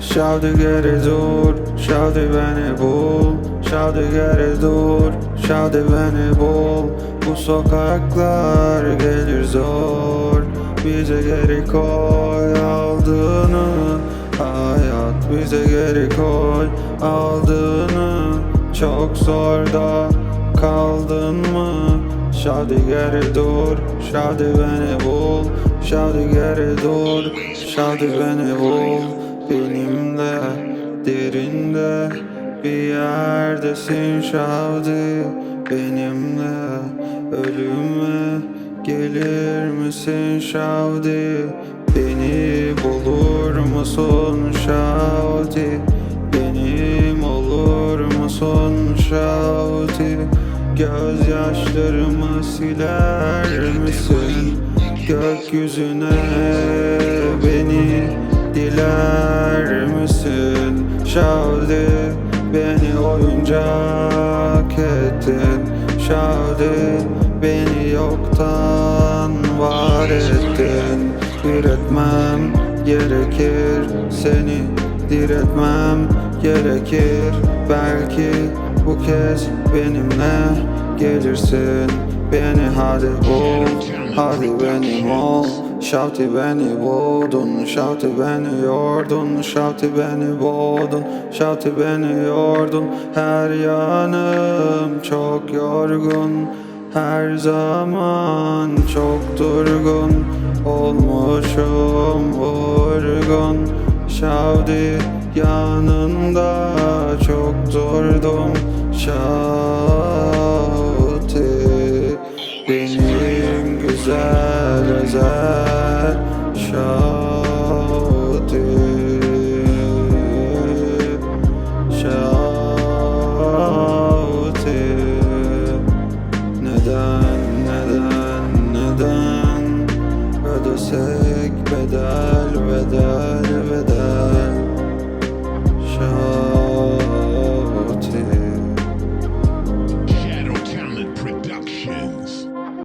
Şavdi geri dur, şavdi beni bul. Şavdi geri dur, şavdi beni bul. Bu sokaklar gelir zor. Bize geri koy aldığını. Hayat bize geri koy aldığını. Çok zor da kaldın mı? Şavdi geri dur, şavdi beni bul Şavdi geri dur, şavdi beni bul. Benimle derinde bir yerdesin şavdi Benimle ölüme gelir misin şavdi Beni bulur musun şavdi Benim olur musun şavdi Gözyaşlarımı siler misin Gökyüzüne beni diler misin? Şavdi beni oyuncak ettin. Şavdi beni yoktan var ettin. Diretmem gerekir seni diretmem gerekir. Belki bu kez benimle gelirsin. Beni hadi bul, hadi benim ol Şavti beni buldun, şavti beni yordun. Şavti beni buldun, şavti beni yordun. Her yanım çok yorgun. Her zaman çok durgun. Olmuşum vurgun. Şavdi yanında çok durdum. Şavdi benzer Şadi Neden, neden, neden? Ödesek bedel, bedel.